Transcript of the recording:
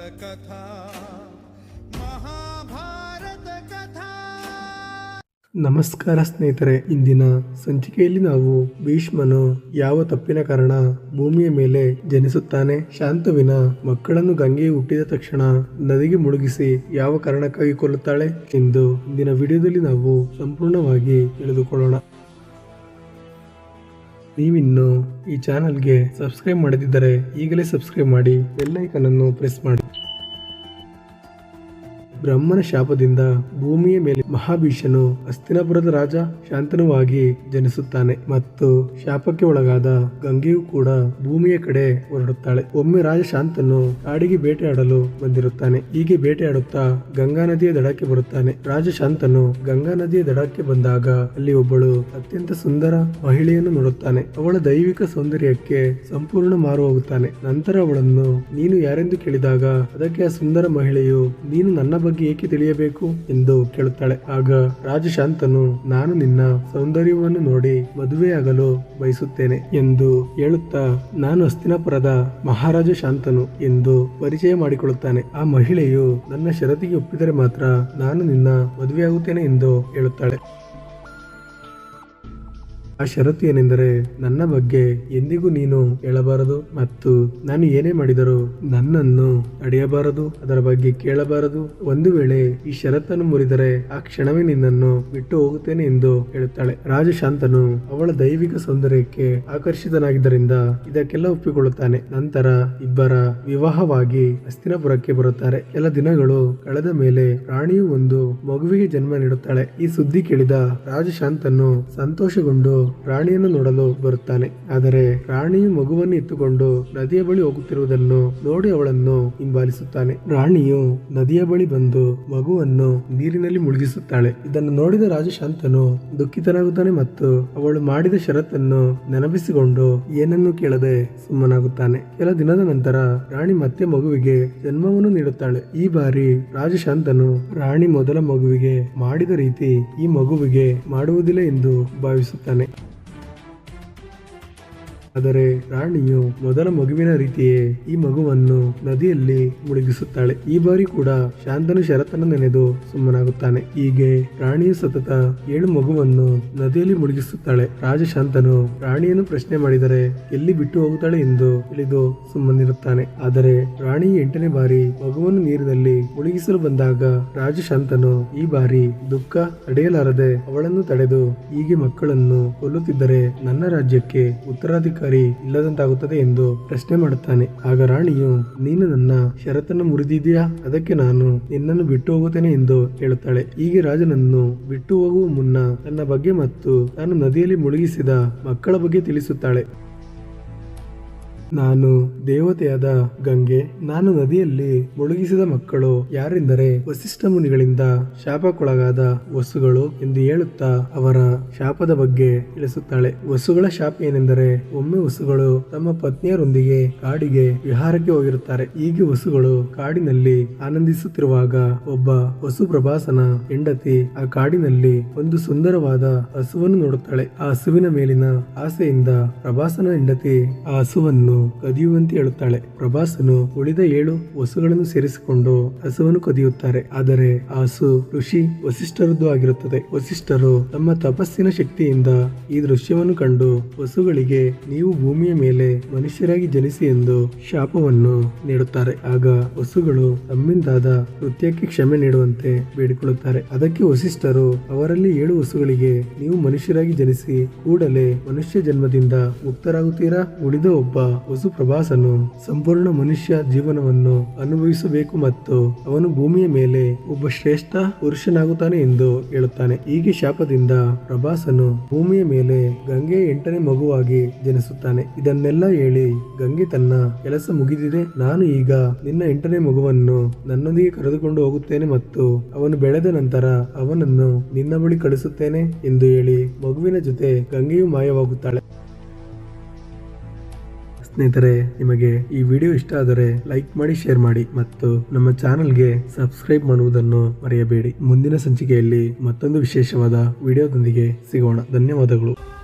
कथा महाभारत कथा ನಮಸ್ಕಾರ ಸ್ನೇಹಿತರೆ ಇಂದಿನ ಸಂಚಿಕೆಯಲ್ಲಿ ನಾವು ಭೀಷ್ಮನು ಯಾವ ತಪ್ಪಿನ ಕಾರಣ ಭೂಮಿಯ ಮೇಲೆ ಜನಿಸುತ್ತಾನೆ ಶಾಂತವಿನ ಮಕ್ಕಳನ್ನು ಗಂಗೆ ಹುಟ್ಟಿದ ತಕ್ಷಣ ನದಿಗೆ ಮುಳುಗಿಸಿ ಯಾವ ಕಾರಣಕ್ಕಾಗಿ ಕೊಲ್ಲುತ್ತಾಳೆ ಎಂದು ಇಂದಿನ ವಿಡಿಯೋದಲ್ಲಿ ನಾವು ಸಂಪೂರ್ಣವಾಗಿ ತಿಳಿದುಕೊಳ್ಳೋಣ ನೀವಿನ್ನು ಈ ಚಾನಲ್ಗೆ ಸಬ್ಸ್ಕ್ರೈಬ್ ಮಾಡದಿದ್ದರೆ ಈಗಲೇ ಸಬ್ಸ್ಕ್ರೈಬ್ ಮಾಡಿ ಬೆಲ್ಲೈಕನ್ ಅನ್ನು ಪ್ರೆಸ್ ಮಾಡಿ. ಬ್ರಹ್ಮನ ಶಾಪದಿಂದ ಭೂಮಿಯ ಮೇಲೆ ಮಹಾಭೀಷನು ಹಸ್ತಿನಪುರದ ರಾಜ ಶಾಂತನುವಾಗಿ ಜನಿಸುತ್ತಾನೆ ಮತ್ತು ಶಾಪಕ್ಕೆ ಒಳಗಾದ ಗಂಗೆಯು ಕೂಡ ಭೂಮಿಯ ಕಡೆ ಹೊರಡುತ್ತಾಳೆ. ಒಮ್ಮೆ ರಾಜ ಶಾಂತನು ಕಾಡಿಗೆ ಬೇಟೆಯಾಡಲು ಬಂದಿರುತ್ತಾನೆ. ಹೀಗೆ ಬೇಟೆಯಾಡುತ್ತಾ ಗಂಗಾ ನದಿಯ ದಡಕ್ಕೆ ಬರುತ್ತಾನೆ. ರಾಜ ಶಾಂತನು ಗಂಗಾ ನದಿಯ ದಡಕ್ಕೆ ಬಂದಾಗ ಅಲ್ಲಿ ಒಬ್ಬಳು ಅತ್ಯಂತ ಸುಂದರ ಮಹಿಳೆಯನ್ನು ನೋಡುತ್ತಾನೆ. ಅವಳ ದೈವಿಕ ಸೌಂದರ್ಯಕ್ಕೆ ಸಂಪೂರ್ಣ ಮಾರು ಹೋಗುತ್ತಾನೆ. ನಂತರ ಅವಳನ್ನು, ನೀನು ಯಾರೆಂದು ಕೇಳಿದಾಗ ಅದಕ್ಕೆ ಆ ಸುಂದರ ಮಹಿಳೆಯು ನೀನು ನನ್ನ ಏಕೆ ತಿಳಿಯಬೇಕು? ಎಂದು ಕೇಳುತ್ತಾಳೆ. ಆಗ ರಾಜಶಾಂತನು, ನಾನು ನಿನ್ನ ಸೌಂದರ್ಯವನ್ನು ನೋಡಿ ಮದುವೆಯಾಗಲು ಬಯಸುತ್ತೇನೆ ಎಂದು ಹೇಳುತ್ತಾ, ನಾನು ಹಸ್ತಿನಾಪುರದ ಮಹಾರಾಜ ಶಾಂತನು ಎಂದು ಪರಿಚಯ ಮಾಡಿಕೊಳ್ಳುತ್ತಾನೆ. ಆ ಮಹಿಳೆಯು ನನ್ನ ಷರತ್ತಿಗೆ ಒಪ್ಪಿದರೆ ಮಾತ್ರ ನಾನು ನಿನ್ನ ಮದುವೆಯಾಗುತ್ತೇನೆ ಎಂದು ಹೇಳುತ್ತಾಳೆ. ಆ ಷರತ್ತು ಏನೆಂದರೆ ನನ್ನ ಬಗ್ಗೆ ಎಂದಿಗೂ ನೀನು ಹೇಳಬಾರದು ಮತ್ತು ನಾನು ಏನೇ ಮಾಡಿದರೂ ನನ್ನನ್ನು ಅಡೆಯಬಾರದು, ಅದರ ಬಗ್ಗೆ ಕೇಳಬಾರದು. ಒಂದು ವೇಳೆ ಈ ಷರತ್ತನ್ನು ಮುರಿದರೆ ಆ ಕ್ಷಣವೇ ನಿನ್ನನ್ನು ಬಿಟ್ಟು ಹೋಗುತ್ತೇನೆ ಎಂದು ಹೇಳುತ್ತಾಳೆ. ರಾಜಶಾಂತನು ಅವಳ ದೈವಿಕ ಸೌಂದರ್ಯಕ್ಕೆ ಆಕರ್ಷಿತನಾಗಿದ್ದರಿಂದ ಇದಕ್ಕೆಲ್ಲ ಒಪ್ಪಿಕೊಳ್ಳುತ್ತಾನೆ. ನಂತರ ಇಬ್ಬರ ವಿವಾಹವಾಗಿ ಹಸ್ತಿನಪುರಕ್ಕೆ ಬರುತ್ತಾರೆ. ಕೆಲ ದಿನಗಳು ಕಳೆದ ಮೇಲೆ ರಾಣಿಯು ಒಂದು ಮಗುವಿಗೆ ಜನ್ಮ ನೀಡುತ್ತಾಳೆ. ಈ ಸುದ್ದಿ ಕೇಳಿದ ರಾಜಶಾಂತನು ಸಂತೋಷಗೊಂಡು ರಾಣಿಯನ್ನು ನೋಡಲು ಬರುತ್ತಾನೆ. ಆದರೆ ರಾಣಿಯು ಮಗುವನ್ನು ಇಟ್ಟುಕೊಂಡು ನದಿಯ ಬಳಿ ಹೋಗುತ್ತಿರುವುದನ್ನು ನೋಡಿ ಅವಳನ್ನು ಹಿಂಬಾಲಿಸುತ್ತಾನೆ. ರಾಣಿಯು ನದಿಯ ಬಳಿ ಬಂದು ಮಗುವನ್ನು ನೀರಿನಲ್ಲಿ ಮುಳುಗಿಸುತ್ತಾಳೆ. ಇದನ್ನು ನೋಡಿದ ರಾಜಶಾಂತನು ದುಃಖಿತನಾಗುತ್ತಾನೆ ಮತ್ತು ಅವಳು ಮಾಡಿದ ಷರತ್ತನ್ನು ನೆನಪಿಸಿಕೊಂಡು ಏನನ್ನು ಕೇಳದೆ ಸುಮ್ಮನಾಗುತ್ತಾನೆ. ಕೆಲ ದಿನದ ನಂತರ ರಾಣಿ ಮತ್ತೆ ಮಗುವಿಗೆ ಜನ್ಮವನ್ನು ನೀಡುತ್ತಾಳೆ. ಈ ಬಾರಿ ರಾಜಶಾಂತನು ರಾಣಿ ಮೊದಲ ಮಗುವಿಗೆ ಮಾಡಿದ ರೀತಿ ಈ ಮಗುವಿಗೆ ಮಾಡುವುದಿಲ್ಲ ಎಂದು ಭಾವಿಸುತ್ತಾನೆ. ಆದರೆ ರಾಣಿಯು ಮೊದಲ ಮಗುವಿನ ರೀತಿಯೇ ಈ ಮಗುವನ್ನು ನದಿಯಲ್ಲಿ ಮುಳುಗಿಸುತ್ತಾಳೆ. ಈ ಬಾರಿ ಕೂಡ ಶಾಂತನು ಶರತನ ನೆನೆದು ಸುಮ್ಮನಾಗುತ್ತಾನೆ. ಹೀಗೆ ರಾಣಿಯು ಸತತ ಏಳು ಮಗುವನ್ನು ನದಿಯಲ್ಲಿ ಮುಳುಗಿಸುತ್ತಾಳೆ. ರಾಜ ಶಾಂತನು ರಾಣಿಯನ್ನು ಪ್ರಶ್ನೆ ಮಾಡಿದರೆ ಎಲ್ಲಿ ಬಿಟ್ಟು ಹೋಗುತ್ತಾಳೆ ಎಂದು ತಿಳಿದು ಸುಮ್ಮನಿರುತ್ತಾನೆ. ಆದರೆ ರಾಣಿ ಎಂಟನೇ ಬಾರಿ ಮಗುವನ್ನು ನೀರಿನಲ್ಲಿ ಮುಳುಗಿಸಲು ಬಂದಾಗ ರಾಜ ಶಾಂತನು ಈ ಬಾರಿ ದುಃಖ ತಡೆಯಲಾರದೆ ಅವಳನ್ನು ತಡೆದು ಹೀಗೆ ಮಕ್ಕಳನ್ನು ಕೊಲ್ಲುತ್ತಿದ್ದರೆ ನನ್ನ ರಾಜ್ಯಕ್ಕೆ ಉತ್ತರಾಧಿಕಾರಿ ಇಲ್ಲದಂತಾಗುತ್ತದೆ ಎಂದು ಪ್ರಶ್ನೆ ಮಾಡುತ್ತಾನೆ. ಆಗ ರಾಣಿಯು, ನೀನು ನನ್ನ ಷರತ್ತನ್ನು ಮುರಿದಿದೆಯಾ ಅದಕ್ಕೆ ನಾನು ನಿನ್ನನ್ನು ಬಿಟ್ಟು ಹೋಗುತ್ತೇನೆ ಎಂದು ಹೇಳುತ್ತಾಳೆ. ಹೀಗೆ ರಾಜನನ್ನು ಬಿಟ್ಟು ಹೋಗುವ ಮುನ್ನ ತನ್ನ ಬಗ್ಗೆ ಮತ್ತು ತಾನು ನದಿಯಲ್ಲಿ ಮುಳುಗಿಸಿದ ಮಕ್ಕಳ ಬಗ್ಗೆ ತಿಳಿಸುತ್ತಾಳೆ. ನಾನು ದೇವತೆಯಾದ ಗಂಗೆ, ನಾನು ನದಿಯಲ್ಲಿ ಮುಳುಗಿಸಿದ ಮಕ್ಕಳು ಯಾರೆಂದರೆ ವಸಿಷ್ಠ ಮುನಿಗಳಿಂದ ಶಾಪಕ್ಕೊಳಗಾದ ವಸುಗಳು ಎಂದು ಹೇಳುತ್ತಾ ಅವರ ಶಾಪದ ಬಗ್ಗೆ ತಿಳಿಸುತ್ತಾಳೆ. ವಸುಗಳ ಶಾಪ ಏನೆಂದರೆ ಒಮ್ಮೆ ವಸುಗಳು ತಮ್ಮ ಪತ್ನಿಯರೊಂದಿಗೆ ಕಾಡಿಗೆ ವಿಹಾರಕ್ಕೆ ಹೋಗಿರುತ್ತಾರೆ. ಹೀಗೆ ವಸುಗಳು ಕಾಡಿನಲ್ಲಿ ಆನಂದಿಸುತ್ತಿರುವಾಗ ಒಬ್ಬ ವಸು ಪ್ರಭಾಸನ ಹೆಂಡತಿ ಆ ಕಾಡಿನಲ್ಲಿ ಒಂದು ಸುಂದರವಾದ ಹಸುವನ್ನು ನೋಡುತ್ತಾಳೆ. ಆ ಹಸುವಿನ ಮೇಲಿನ ಆಸೆಯಿಂದ ಪ್ರಭಾಸನ ಹೆಂಡತಿ ಆ ಹಸುವನ್ನು ಕದಿಯುವಂತೆ ಹೇಳುತ್ತಾಳೆ. ಪ್ರಭಾಸನು ಉಳಿದ ಏಳು ಹಸುಗಳನ್ನು ಸೇರಿಸಿಕೊಂಡು ಹಸುವನ್ನು ಕದಿಯುತ್ತಾರೆ. ಆದರೆ ಆ ಹಸು ಋಷಿ ವಸಿಷ್ಠರದ್ದು ಆಗಿರುತ್ತದೆ. ವಸಿಷ್ಠರು ತಮ್ಮ ತಪಸ್ಸಿನ ಶಕ್ತಿಯಿಂದ ಈ ದೃಶ್ಯವನ್ನು ಕಂಡು ಹಸುಗಳಿಗೆ ನೀವು ಭೂಮಿಯ ಮೇಲೆ ಮನುಷ್ಯರಾಗಿ ಜನಿಸಿ ಎಂದು ಶಾಪವನ್ನು ನೀಡುತ್ತಾರೆ. ಆಗ ಹಸುಗಳು ತಮ್ಮಿಂದಾದ ಕೃತ್ಯಕ್ಕೆ ಕ್ಷಮೆ ನೀಡುವಂತೆ ಬೇಡಿಕೊಳ್ಳುತ್ತಾರೆ. ಅದಕ್ಕೆ ವಸಿಷ್ಠರು ಅವರಲ್ಲಿ ಏಳು ಹಸುಗಳಿಗೆ ನೀವು ಮನುಷ್ಯರಾಗಿ ಜನಿಸಿ ಕೂಡಲೇ ಮನುಷ್ಯ ಜನ್ಮದಿಂದ ಮುಕ್ತರಾಗುತ್ತೀರಾ? ಉಳಿದ ಒಬ್ಬ ವಸು ಪ್ರಭಾಸನು ಸಂಪೂರ್ಣ ಮನುಷ್ಯ ಜೀವನವನ್ನು ಅನುಭವಿಸಬೇಕು ಮತ್ತು ಅವನು ಭೂಮಿಯ ಮೇಲೆ ಒಬ್ಬ ಶ್ರೇಷ್ಠ ಪುರುಷನಾಗುತ್ತಾನೆ ಎಂದು ಹೇಳುತ್ತಾನೆ. ಹೀಗೆ ಶಾಪದಿಂದ ಪ್ರಭಾಸನು ಭೂಮಿಯ ಮೇಲೆ ಗಂಗೆ ಎಂಟನೇ ಮಗುವಾಗಿ ಜನಿಸುತ್ತಾನೆ. ಇದನ್ನೆಲ್ಲ ಹೇಳಿ ಗಂಗೆ ತನ್ನ ಕೆಲಸ ಮುಗಿದಿದೆ. ನಾನು ಈಗ ನಿನ್ನ ಎಂಟನೇ ಮಗುವನ್ನು ನನ್ನೊಂದಿಗೆ ಕರೆದುಕೊಂಡು ಹೋಗುತ್ತೇನೆ ಮತ್ತು ಅವನು ಬೆಳೆದ ನಂತರ ಅವನನ್ನು ನಿನ್ನ ಬಳಿ ಕಳಿಸುತ್ತೇನೆ ಎಂದು ಹೇಳಿ ಮಗುವಿನ ಜೊತೆ ಗಂಗೆಯು ಮಾಯವಾಗುತ್ತಾಳೆ. ಸ್ನೇಹಿತರೆ, ನಿಮಗೆ ಈ ವಿಡಿಯೋ ಇಷ್ಟ ಆದರೆ ಲೈಕ್ ಮಾಡಿ, ಶೇರ್ ಮಾಡಿ ಮತ್ತು ನಮ್ಮ ಚಾನೆಲ್ಗೆ ಸಬ್ಸ್ಕ್ರೈಬ್ ಮಾಡುವುದನ್ನು ಮರೆಯಬೇಡಿ. ಮುಂದಿನ ಸಂಚಿಕೆಯಲ್ಲಿ ಮತ್ತೊಂದು ವಿಶೇಷವಾದ ವಿಡಿಯೋದೊಂದಿಗೆ ಸಿಗೋಣ. ಧನ್ಯವಾದಗಳು.